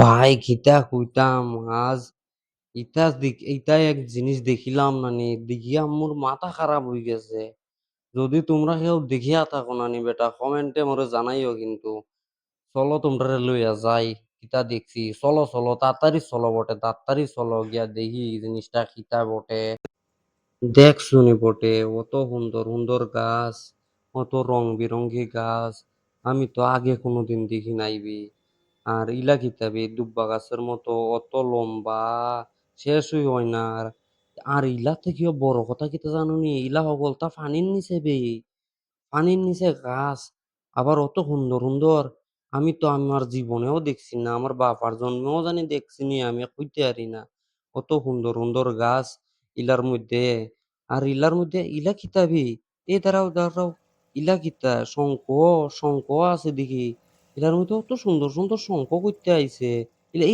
ভাই, কিতা কইতাম, আজ ইতা এইটা এক জিনিস দেখিলাম নানি, দেখিয়া মোর মাথা খারাপ হয়ে গেছে। যদি তোমরা কেউ দেখিয়া থাকো নানি বেটা কমেন্টে মোরে জানাইও কিন্তু। চলো তোমরা লইয়া যাই, কিতা দেখছি। চলো চলো, তাড়াতাড়ি চলো বটে, তাড়াতাড়ি চলো, গিয়া দেখি জিনিসটা কিতা বটে। দেখ শুনি বটে, অত সুন্দর সুন্দর গাছ, অত রং বেরঙ্গি গাছ, আমি তো আগে কোনোদিন দেখি নাইবি আর ইলা কিতা বে দুব্বা গাছের মতো অত লম্বা, শেষই হয় না। আর আর ইলা থেকেও বড় কথা কিতা জানোনি ইলা হগলতা পানির নিচে বে। পানির নিচে গাছ, আবার অত সুন্দর সুন্দর। আমি তো আমার জীবনেও দেখছি না, আমার বাপার জন্মেও জানি দেখছি নি, আমি কইতে পারি না। অত সুন্দর সুন্দর গাছ ইলার মধ্যে। আর ইলার মধ্যে ইলা কিতা বে এ দাঁড়াও দাঁড়াও। ইলা কিতা শঙ্খ শঙ্খ আছে দেখি। ইলার মধ্যে অত সুন্দর সুন্দর শঙ্খ করতে আইছে। ইলা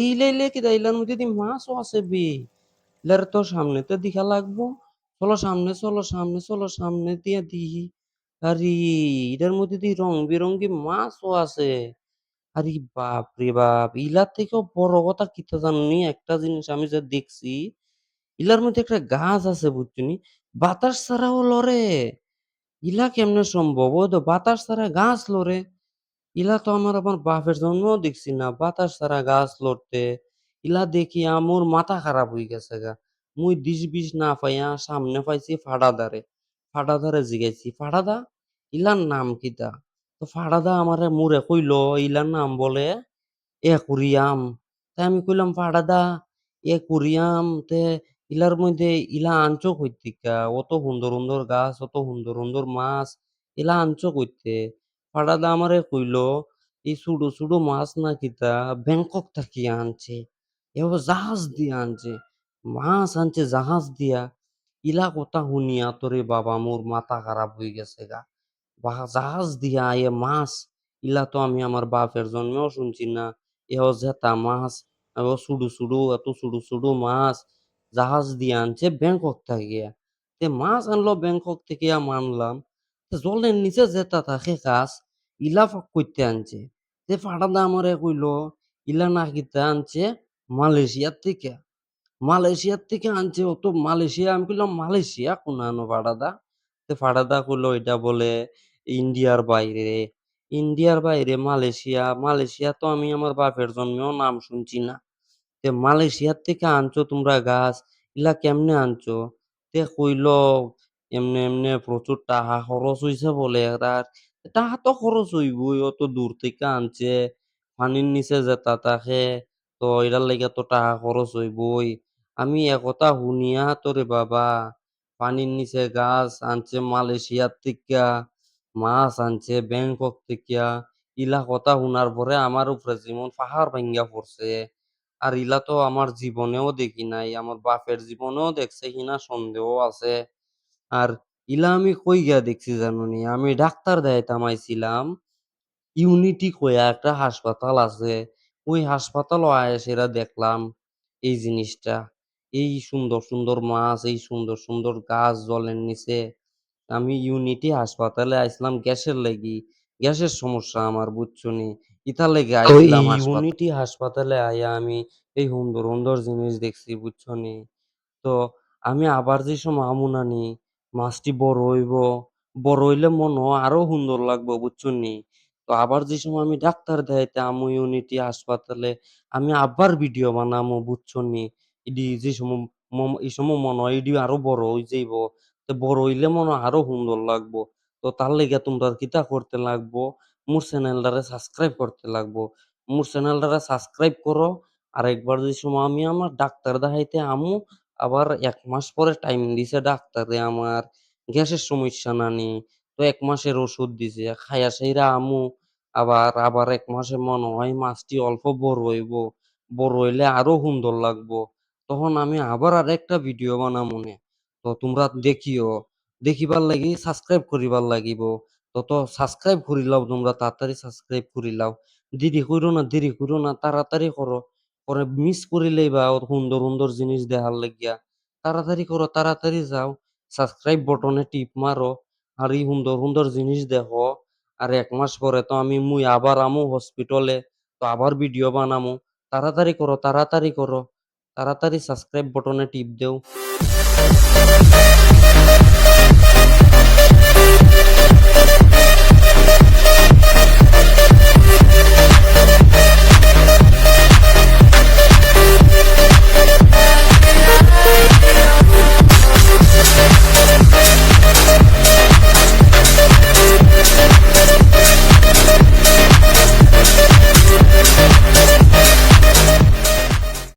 ইলা ইলার মধ্যে দি মাছও আছে বে। ইলার তো সামনেতে দিখা লাগবো। চলো সামনে চলো সামনে চলো সামনে দিয়া দিহি আরে এটার মধ্যে দিয়ে রং বেরঙ্গি মাছও আছে। আরে বাপ রে বাপ ইলার থেকেও বড় কথা কিতা জানি একটা জিনিস আমি যা দেখছি ইলার মধ্যে একটা গাছ আছে বুঝছনি? বাতাস ছাড়াও লড়ে। ইলা কেমনে সম্ভব? ও তো বাতাস ছাড়া গাছ লড়ে। ইলা তো আমার আমার বাপের জন্মেও দেখছি না, বাতাস ছাড়া গাছ লড়তে। ইলা দেখি আমার মাথা খারাপ হয়ে গেছে গা। মুই দিশ বিষ না পাইয়া সামনে পাইছি ফাড়াদারে ফাড়াদারে জিগাইছি ফাড়াদা ইলার নাম কিতা তো? ফাড়াদা আমারে মুরে কইল, ইলার নাম বলে একুরিয়াম। তাই আমি কইলাম ফাড়াদা একুরিয়াম, তে ইলার মধ্যে ইলা আনছো কই থিকা অত সুন্দর সুন্দর গাছ, অত সুন্দর সুন্দর মাছ, ইলা আনছো কইতে ফাড়াদা আমারে কইল, এই ছুডো ছুডো মাছ না কিতা ব্যাংকক থাকি আনছে, এভাবে জাহাজ দিয়া আনছে, মাছ আনছে জাহাজ দিয়া, ইলা কথা শুনিয়া তোরে বাবা মোর মাথা খারাপ হয়ে গেছে গা, বা জাহাজ দিয়া এ মাছ, ইলা তো আমি আমার বাপের জন্মেও শুনছি না এও জেতা মাছ এও ছুডু ছুডু এত ছুডু ছুডু মাছ জাহাজ দিয়ে আনছে ব্যাংকক থাকিয়া, তে মাছ আনলো ব্যাংকক থেকে মানলাম জলের নিচে জেতা থাকে গাছ ইলা কইতে আনছে। তে ফাটাদা আমারে কইল, ইলা না কিতা আনছে মালয়েশিয়ার থেকে। মালয়েশিয়ার থেকে আনছে ও তো মালয়েশিয়া, আমি কইলাম, মালয়েশিয়া কোন আনো ফাটাদা তে ফাটাদা কইলো, এটা বলে ইন্ডিয়ার বাইরে ইন্ডিয়ার বাইরে মালয়েশিয়া মালয়েশিয়া তো আমি আমার বাপের জন্মেও নাম শুনছি না। তে মালয়েশিয়ার থেকে আনছো তোমরা গাছ, ইলা কেমনে আনছো? তে কইল, এমনে এমনে প্রচুর টাকা খরচ হইছে বলে আর টাকা তো খরচ হইবই, অত দূর থেকে আনছে পানির নিচে যেতা থাকে তো এটার লাগে তো টাকা খরচ হইবই। আমি একথা শুনিয়া তোরে বাবা পানির নিচে গাছ আনছে মালয়েশিয়ার থেকে মাছ আনছে ব্যাংকক থেকে ইলা কথা শুনার পরে আমার উপরে যেমন পাহাড় ভাঙ্গা পড়ছে আর ইলা তো আমার জীবনেও দেখি নাই আমার বাপের জীবনেও দেখছে কিনা সন্দেহ আছে। আর ইলা আমি কই গিয়া দেখছি জানুনি? আমি ডাক্তার দেখাইতাম আইছিলাম ইউনিটি কইয়া একটা হাসপাতাল আছে। ওই হাসপাতালও আয়া সেরা দেখলাম এই জিনিসটা। এই সুন্দর সুন্দর মাছ এই সুন্দর সুন্দর গাছ জলের নিচে। আমি ইউনিটি হাসপাতালে আইছিলাম গ্যাসের লাগি। গ্যাসের সমস্যা আমার বুঝছনি ইতার লেগে আইছিলাম ইউনিটি হাসপাতালে আইয়া আমি এই সুন্দর সুন্দর জিনিস দেখছি বুঝছনি তো আমি আবার যে সময় আমু নানি মাছটি বড় হইব। বড় হইলে মনে হয় আরও সুন্দর লাগবো বুঝছনি তো আবার যে সময় আমি ডাক্তার দেখাইতে আমু ইউনিটি হাসপাতালে আমি আবার ভিডিও বানামু বুঝছনি ইডি যে সময় এই সময় মনে হয় ইডি আরও বড় হই যাইব। তো বড় হইলে মনে হয় আরও সুন্দর লাগবো। তো তার লেগে তোমরা কিতা করতে লাগবো? মোর চ্যানেলটারে সাবস্ক্রাইব করতে লাগবো। মোর চ্যানেলটারে সাবস্ক্রাইব করো। আর একবার যে সময় আমি আমার ডাক্তার দেখাইতে আমু আবার এক মাস পরে টাইম দিছে ডাক্তারে আমার, গ্যাসের সমস্যা নানি, তো এক মাসের ওষুধ দিছে খাইয়া সাইরা আমু, আবার আবার এক মাসে মনে হয় মাছটি অল্প বড় হইব, বড় হইলে আরও সুন্দর লাগবো, তখন আমি আবার আর একটা ভিডিও বানাম বানামুনে তো তোমরা দেখিও, দেখিবার লাগি সাবস্ক্রাইব করিবার লাগিব, তো তো সাবস্ক্রাইব করি লাও তোমরা তাড়াতাড়ি সাবস্ক্রাইব করি লাও দেরি কইরো না, দেরি কইরো না, তাড়াতাড়ি করো পরে মিস করিলেই বা ওর সুন্দর সুন্দর জিনিস দেখার লাগিয়া তাড়াতাড়ি করো তাড়াতাড়ি যাও সাবস্ক্রাইব বটনে টিপ মারো আর এই সুন্দর সুন্দর জিনিস দেখো আর এক মাস পরে তো আমি মুই আবার আমু হসপিটালে তো আবার ভিডিও বানামু তাড়াতাড়ি করো, তাড়াতাড়ি করো। তাড়াতাড়ি সাবস্ক্রাইব বটনে টিপ দেও।